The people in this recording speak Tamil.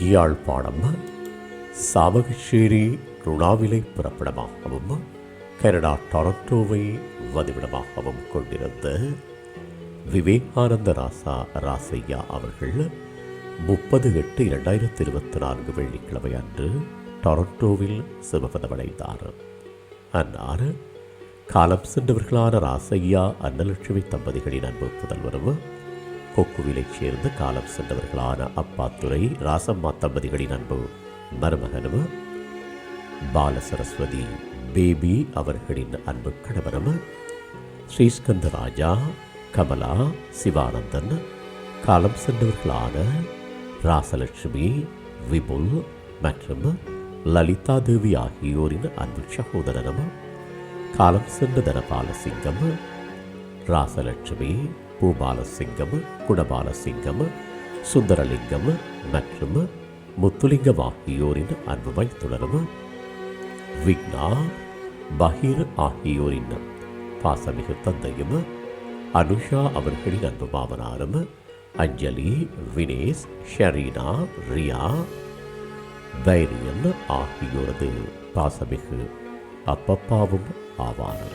யாழ்ப்பாணம் சாவகச்சேரி ருணாவிலை பிறப்பிடமாகவும் கனடா டொரண்டோவை வதிவிடமாகவும் கொண்டிருந்த விவேகானந்த ராசா ராசையா அவர்கள் முப்பது எட்டு இரண்டாயிரத்தி இருபத்தி நான்கு வெள்ளிக்கிழமை அன்று டொரண்டோவில் சிவபதமடைந்தார். அன்னார் காலம் சென்றவர்களான ராசையா அன்னலட்சுமி தம்பதிகளின் அன்பு புதல்வரும் கொக்குவிலைச் சேர்ந்து காலம் சென்றவர்களான அப்பாத்துறை ராசம்மா தம்பதிகளின் அன்பு மருமகனும் பால சரஸ்வதி பேபி அவர்களின் அன்பு கணவனும் ஸ்ரீஸ்கந்த ராஜா கமலா சிவானந்தன் காலம் சென்றவர்களான ராசலட்சுமி விபுல் மற்றும் லலிதா தேவி ஆகியோரின் அன்பு சகோதரனும் காலம் சென்ற தனபாலசிங்கம் ராசலட்சுமி பூபாலசிங்கம் குணபாலசிங்கம் சுந்தரலிங்கம் மற்றும் முத்துலிங்கம் ஆகியோரின் அன்பு தொடரும் விக்னா பஹீர் ஆகியோரின் பாசமிகு தந்தையும் அனுஷா அவர்களின் அன்பு மாமனாரும் அஞ்சலி வினேஷ் ஷரீனா ரியா தைரியன் ஆகியோரது பாசமிகு அப்பப்பாவும் ஆவார்